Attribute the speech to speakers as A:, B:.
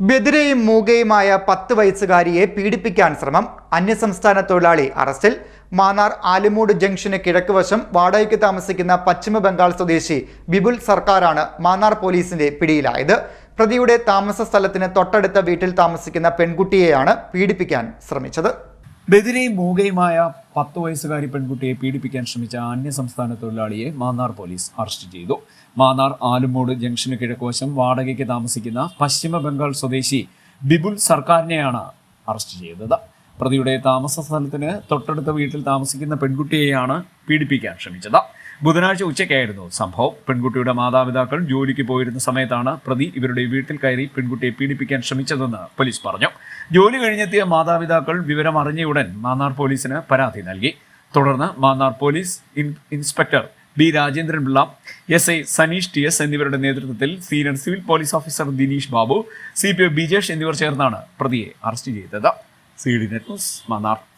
A: ബദിരയും മൂകയുമായ പത്ത് വയസ്സുകാരിയെ പീഡിപ്പിക്കാൻ ശ്രമം അന്യസംസ്ഥാന തൊഴിലാളി അറസ്റ്റിൽ. മാന്നാർ ആലുമൂട് ജംഗ്ഷന് കിഴക്കുവശം വാടകയ്ക്ക് താമസിക്കുന്ന പശ്ചിമ ബംഗാൾ സ്വദേശി ബിപുൽ സർക്കാരാണ് മാന്നാർ പോലീസിന്റെ പിടിയിലായത്. പ്രതിയുടെ താമസ സ്ഥലത്തിന് തൊട്ടടുത്ത വീട്ടിൽ താമസിക്കുന്ന പെൺകുട്ടിയെയാണ് പീഡിപ്പിക്കാൻ ശ്രമിച്ചത്.
B: ബദിരയും മൂകയുമായ പത്ത് വയസ്സുകാരി പെൺകുട്ടിയെ പീഡിപ്പിക്കാൻ ശ്രമിച്ച അന്യസംസ്ഥാന തൊഴിലാളിയെ മാന്നാർ പോലീസ് അറസ്റ്റ് ചെയ്തു. മാന്നാർ ആലുമൂട് ജംഗ്ഷന് കിഴക്കോശം വാടകയ്ക്ക് താമസിക്കുന്ന പശ്ചിമ ബംഗാൾ സ്വദേശി ബിപുൽ സർക്കാരിനെയാണ് അറസ്റ്റ് ചെയ്തത്. പ്രതിയുടെ താമസ സ്ഥലത്തിന് തൊട്ടടുത്ത വീട്ടിൽ താമസിക്കുന്ന പെൺകുട്ടിയെയാണ് പീഡിപ്പിക്കാൻ ശ്രമിച്ചത്. ബുധനാഴ്ച ഉച്ചയ്ക്കായിരുന്നു സംഭവം. പെൺകുട്ടിയുടെ മാതാപിതാക്കൾ ജോലിക്ക് പോയിരുന്ന സമയത്താണ് പ്രതി ഇവരുടെ വീട്ടിൽ കയറി പെൺകുട്ടിയെ പീഡിപ്പിക്കാൻ ശ്രമിച്ചതെന്ന് പോലീസ് പറഞ്ഞു. ജോലി കഴിഞ്ഞെത്തിയ മാതാപിതാക്കൾ വിവരം അറിഞ്ഞയുടൻ മാന്നാർ പോലീസിന് പരാതി നൽകി. തുടർന്ന് Mannar police inspector B Rajendran Pillai S I Saneesh T S എന്നിവരുടെ നേതൃത്വത്തിൽ senior civil police officer Dineesh Babu C P Bijesh എന്നിവർ ചേർന്നാണ് പ്രതിയെ അറസ്റ്റ് ചെയ്തത്. C D net news Mannar.